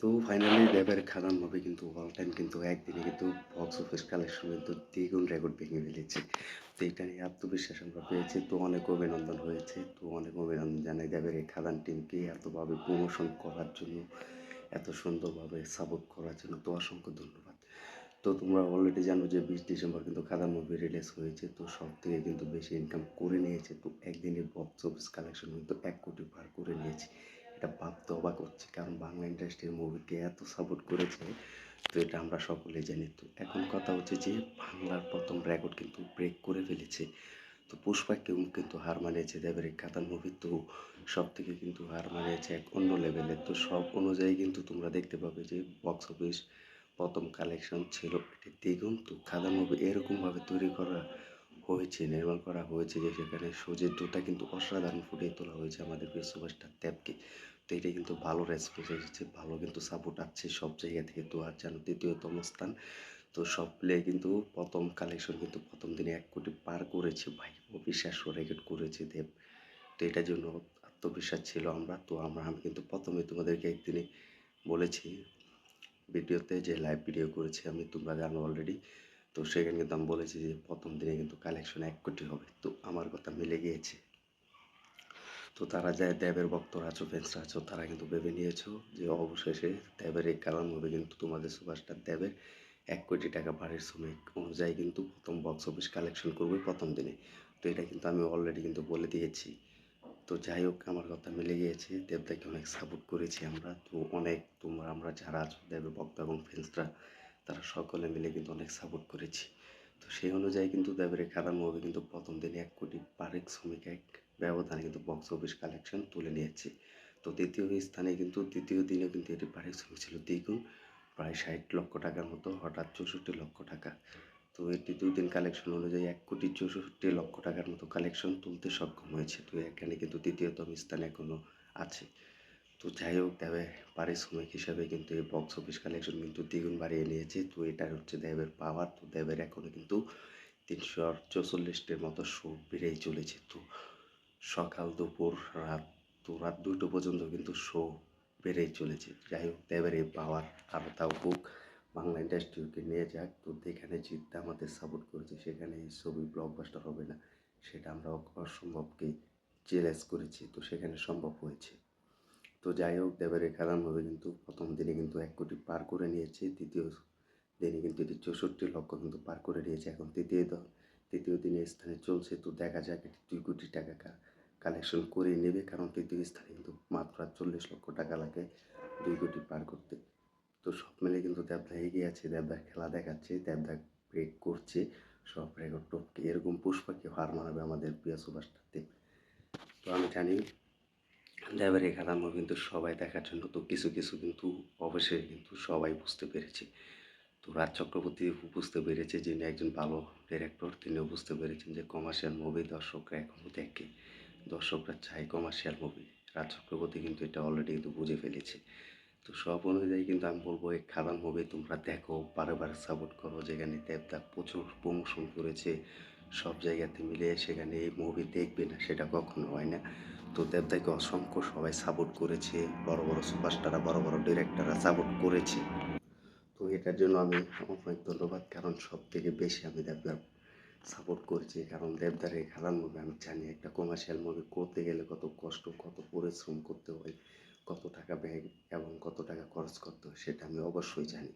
তো ফাইনালি দেবের খাদান মুভি কিন্তু অল টাইম কিন্তু একদিনে কিন্তু বক্স অফিস কালেকশন কিন্তু দ্বিগুণ রেকর্ড ভেঙে ফেলেছে। তো এটা নিয়ে আত্মবিশ্বাস আমরা পেয়েছি, তো অনেক অভিনন্দন হয়েছে, তো অনেক অভিনন্দন জানাই দেবের এই খাদান টিমকে এতভাবে প্রমোশন করার জন্য, এত সুন্দরভাবে সাপোর্ট করার জন্য, তো অসংখ্য ধন্যবাদ। তো তোমরা অলরেডি জানো যে বিশ ডিসেম্বর কিন্তু খাদান মুভি রিলিজ হয়েছে, তো সব থেকে কিন্তু বেশি ইনকাম করে নিয়েছে, তো একদিনের বক্স অফিস কালেকশন কিন্তু এক কোটি পার করে নিয়েছে। এটা ভাবতে অবাক হচ্ছে, কারণ বাংলা ইন্ডাস্ট্রির মুভিকে এত সাপোর্ট করেছে, তো এটা আমরা সকলে জানি। তো এখন কথা হচ্ছে যে, বাংলার প্রথম রেকর্ড কিন্তু ব্রেক করে ফেলেছে। তো পুষ্পাকেও কিন্তু হার মানিয়েছে দেবের কাতান মুভি তো সব থেকে কিন্তু হার মানিয়েছে এক অন্য লেভেলের তো সব অনুযায়ী কিন্তু তোমরা দেখতে পাবে যে বক্স অফিস প্রথম কালেকশন ছিল এটি দ্বিগুণ। তো খাদান মুভি এরকমভাবে তৈরি করা হয়েছে, নির্মাণ করা হয়েছে যে সেখানে সূর্যের দুটা কিন্তু অসাধারণ ফুটিয়ে তোলা হয়েছে আমাদের প্রিয় সুভাষটার ট্যাবকে তো এটা কিন্তু ভালো রেসপন্স এসেছে, ভালো কিন্তু সাপোর্ট আছে সব জায়গা থেকে তো আর যেন দ্বিতীয়তম স্থান। তো সব প্লে কিন্তু প্রথম কালেকশন কিন্তু প্রথম দিনে এক কোটি পার করেছে ভাই, অবিশ্বাস্য রেকর্ড করেছে দেব। তো এটার জন্য আত্মবিশ্বাস ছিল আমরা, তো আমরা আমি কিন্তু প্রথমে তোমাদেরকে একদিনে বলেছি, ভিডিওতে যে লাইভ ভিডিও করেছি আমি, তোমরা জানো অলরেডি তো সেখানে কিন্তু আমি বলেছি যে প্রথম দিনে কিন্তু কালেকশন এক কোটি হবে। তো আমার কথা মিলে গিয়েছে। তো তারা যায় দেবের ভক্তরা আছো ফ্যান্সরা আছো, তারা কিন্তু ভেবে নিয়েছো যে অবশেষে দেবের এই কারণ হবে কিন্তু তোমাদের সুপারস্টার দেবের এক কোটি টাকা বাড়ির শ্রমিক অনুযায়ী কিন্তু প্রথম বক্স অফিস কালেকশন করবে প্রথম দিনে। তো এটা কিন্তু আমি অলরেডি কিন্তু বলে দিয়েছি। তো যাই হোক, আমার কথা মিলে গিয়েছে। দেবদাকে অনেক সাপোর্ট করেছি আমরা। তো অনেক তোমরা, আমরা যারা আছো, দেবের ভক্ত এবং ফ্যান্সরা তারা সকলে মিলে কিন্তু অনেক সাপোর্ট করেছি। তো সেই অনুযায়ী কিন্তু দেবের খাদান মুভি কিন্তু প্রথম দিনে এক কোটি পারিশ্রমিক এক ব্যবধানে কিন্তু বক্স অফিস কালেকশন তুলে নিয়েছে। তো দ্বিতীয় স্থানে কিন্তু দ্বিতীয় দিনে কিন্তু এটি পারিশ্রমিক ছিল দ্বিগুণ, প্রায় ষাট লক্ষ টাকার মতো, হঠাৎ চৌষট্টি লক্ষ টাকা। তো এটি দুই দিন কালেকশন অনুযায়ী এক কোটি চৌষট্টি লক্ষ টাকার মতো কালেকশন তুলতে সক্ষম হয়েছে। তো এখানে কিন্তু দ্বিতীয়তম স্থানে এখনও আছে। তো যাই হোক, দেবে পারিশ্রমিক হিসাবে কিন্তু এই বক্স অফিস কালেকশন কিন্তু দ্বিগুণ বাড়িয়ে নিয়েছে। তো এটা হচ্ছে দেবের পাওয়ার তো দেবের এখনও কিন্তু তিনশো চৌচল্লিশটির মতো শো বেড়েই চলেছে। তো সকাল, দুপুর, রাত, তো রাত দুটো পর্যন্ত কিন্তু শো বেড়েই চলেছে। যাই হোক, দেবের এই পাওয়ার আরও তাও হোক, বাংলা ইন্ডাস্ট্রিকে নিয়ে যাক। তো যেখানে জিততে আমাদের সাপোর্ট করেছে, সেখানে এই ছবি ব্লকবাস্টার হবে না, সেটা আমরা অসম্ভবকে চ্যালেঞ্জ করেছি। তো সেখানে সম্ভব হয়েছে। তো যাই হোক দেবের খেলার মধ্যে কিন্তু প্রথম দিনে কিন্তু এক কোটি পার করে নিয়েছে। দ্বিতীয় দিনে কিন্তু এটি চৌষট্টি লক্ষ কিন্তু পার করে নিয়েছে। এখন তৃতীয় দ- তৃতীয় দিনে স্থানে চলছে, তো দেখা যাক এটি দুই কোটি টাকা কালেকশন করে নেবে। কারণ তৃতীয় স্থানে কিন্তু মাত্র চল্লিশ লক্ষ টাকা লাগে দুই কোটি পার করতে। তো সব মিলে কিন্তু দেবদা এগিয়ে আছে, দেবদার খেলা দেখাচ্ছে, দেবদা ব্রেক করছে। সব রেকর্ড টপকে এরকম পুষ্পাকে হার মানাবে আমাদের প্রিয় সুভাষটাতে তো আমি জানি খেলার মধ্যে কিন্তু সবাই দেখার জন্য তো কিছু কিছু কিন্তু অবশ্যই কিন্তু সবাই বুঝতে পেরেছে। তো রাজ চক্রবর্তী বুঝতে পেরেছে, যিনি একজন ভালো ডিরেক্টর তিনিও বুঝতে পেরেছেন যে কমার্শিয়াল মুভি দর্শকরা এখনও দেখে। দর্শকরা চায় কমার্শিয়াল মুভি রাজ চক্রবর্তী কিন্তু এটা অলরেডি কিন্তু বুঝে ফেলেছে। তো সব অনুযায়ী কিন্তু আমি বলব, এই খাদান মুভি তোমরা দেখো, বারে বারে সাপোর্ট করো। যেখানে দেবদা প্রচুর প্রমোশন করেছে, সব জায়গাতে মিলে সেখানে এই মুভি দেখবে না, সেটা কখনো হয় না। তো দেবদাকে অসংখ্য সবাই সাপোর্ট করেছে, বড় বড় সুপারস্টাররা বড় বড় ডিরেক্টররা সাপোর্ট করেছে। তো এটার জন্য আমি অনেক ধন্যবাদ, কারণ সব থেকে বেশি আমি দেবদার সাপোর্ট করেছি। কারণ দেবদার এই খেলার মুভি আমি জানি, একটা কমার্শিয়াল মুভি করতে গেলে কত কষ্ট, কত পরিশ্রম করতে হয়, কত টাকা ব্যয় এবং কত টাকা খরচ করতে হয়, সেটা আমি অবশ্যই জানি।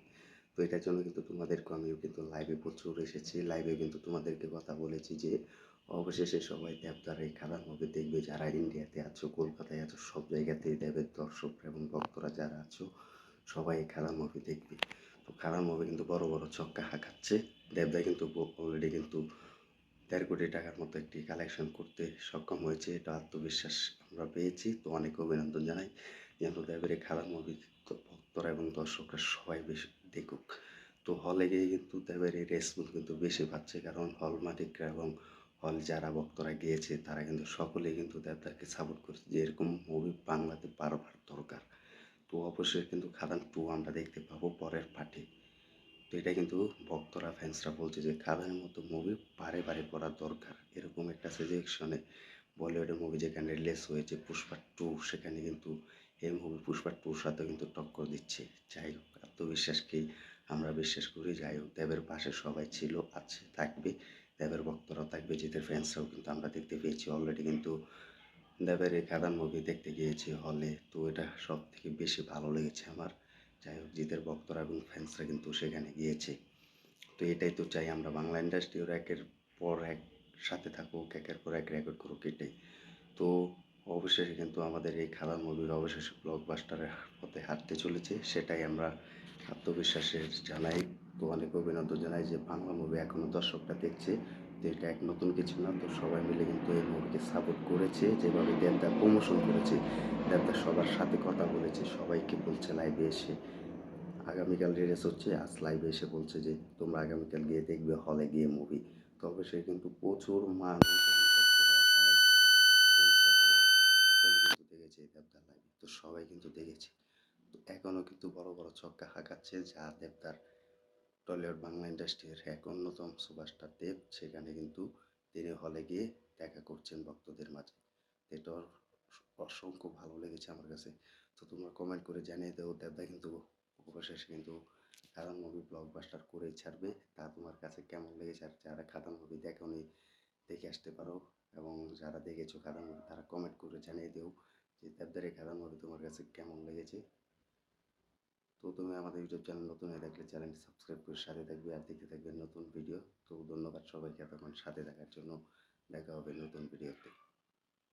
তো এটার জন্য কিন্তু তোমাদেরকে আমিও কিন্তু লাইভে প্রচুর এসেছি। লাইভে কিন্তু তোমাদেরকে কথা বলেছি যে অবশেষে সবাই দেবদার এই খেলার মুভি দেখবে যারা ইন্ডিয়াতে আছো, কলকাতায় আছো, সব জায়গাতেই দেবের দর্শক এবং ভক্তরা যারা আছো, সবাই এই খেলার মুভি দেখবে। তো খেলার মুভি কিন্তু বড় বড় ছক্কা হাঁকাচ্ছে। দেবদা কিন্তু অলরেডি কিন্তু দেড় কোটি টাকার মতো একটি কালেকশন করতে সক্ষম হয়েছে, এটা আত্মবিশ্বাস আমরা পেয়েছি। তো অনেক অভিনন্দন জানাই। যেন দেবের এই খেলার মুভি ভক্তরা এবং দর্শকরা সবাই বেশি দেখুক। তো হলে গিয়ে কিন্তু দেবের এই রেসপন্স কিন্তু বেশি পাচ্ছে কারণ হল মালিকরা এবং হল যারা ভক্তরা গিয়েছে, তারা কিন্তু সকলেই কিন্তু দেবদাকে সাপোর্ট করছে যে এরকম মুভি বাংলাতে বারবার দরকার। তো অবশ্যই কিন্তু খাদান টু আমরা দেখতে পাবো পরের পার্টি তো এটা কিন্তু ভক্তরা ফ্যান্সরা বলছে যে খাদানের মতো মুভি বারে বারে করা দরকার। এরকম একটা সিচুয়েশনে বলিউডের মুভি যেখানে রিলিজ হয়েছে পুষ্পা টু সেখানে কিন্তু এই মুভি পুষ্পা টুর সাথে কিন্তু টক্কর দিচ্ছে। যাই হোক, আত্মবিশ্বাসকেই আমরা বিশ্বাস করি, যাই হোক, দেবের পাশে সবাই ছিল, আছে, থাকবে। দেবের ভক্তরাও থাকবে, জিতের ফ্যান্সরাও কিন্তু আমরা দেখতে পেয়েছি অলরেডি কিন্তু দেবের এই খাদান মুভি দেখতে গিয়েছি হলে তো এটা সব থেকে বেশি ভালো লেগেছে আমার। যাই হোক, জিতের ভক্তরা এবং ফ্যান্সরা কিন্তু সেখানে গিয়েছে। তো এটাই তো চাই আমরা বাংলা ইন্ডাস্ট্রিও একের পর এক, সাথে থাকুক, একের পর এক রেকর্ড করুক এটাই। তো অবশেষে কিন্তু আমাদের এই খাদান মুভির অবশেষে ব্লকবাস্টারের পথে হাঁটতে চলেছে, সেটাই আমরা আত্মবিশ্বাসের জানাই। তো অনেক অভিনন্দন জানাই যে বাংলা মুভি এখনও দর্শকরা দেখছে। তো এটা এক নতুন কিছু না, তো সবাই মিলে কিন্তু এই মুভিকে সাপোর্ট করেছে, যেভাবে দেবদা প্রমোশন করেছে। দেবদা সবার সাথে কথা বলেছে, সবাইকে বলছে লাইভে এসে। আগামীকাল রিলিজ হচ্ছে, আজ লাইভে এসে বলছে যে, তোমরা আগামীকাল গিয়ে দেখবে হলে গিয়ে মুভি তবে সে কিন্তু প্রচুর মানুষ সকলে কিন্তু দেখেছে দেবদার লাইভে তো সবাই কিন্তু দেখেছে। তো এখনও কিন্তু বড় বড় ছক্কা হাঁকাচ্ছে যা দেবদার টলিউড বাংলা ইন্ডাস্ট্রির এক অন্যতম সুপারস্টার দেব, সেখানে কিন্তু তিনি হলে গিয়ে দেখা করছেন ভক্তদের মাঝে। এটা অসংখ্য ভালো লেগেছে আমার কাছে। তো তোমরা কমেন্ট করে জানিয়ে দেও দেবদা কিন্তু অবশেষে কিন্তু খাদান মুভি ব্লকবাস্টার করেই ছাড়বে। তা তোমার কাছে কেমন লেগেছে? আর যারা খাদান মুভি দেখোনি, দেখে আসতে পারো। এবং যারা দেখেছ খাদান মুভি তারা কমেন্ট করে জানিয়ে দিও যে দেবদার এই খাদান মুভি তোমার কাছে কেমন লেগেছে? তো তুমি আমাদের ইউটিউব চ্যানেল নতুন হয়ে থাকলে চ্যানেলটি সাবস্ক্রাইব করে সাথে থাকবে আর দেখতে থাকবে নতুন ভিডিও তো ধন্যবাদ সবাইকে এতক্ষণ সাথে দেখার জন্য। দেখা হবে নতুন ভিডিওতে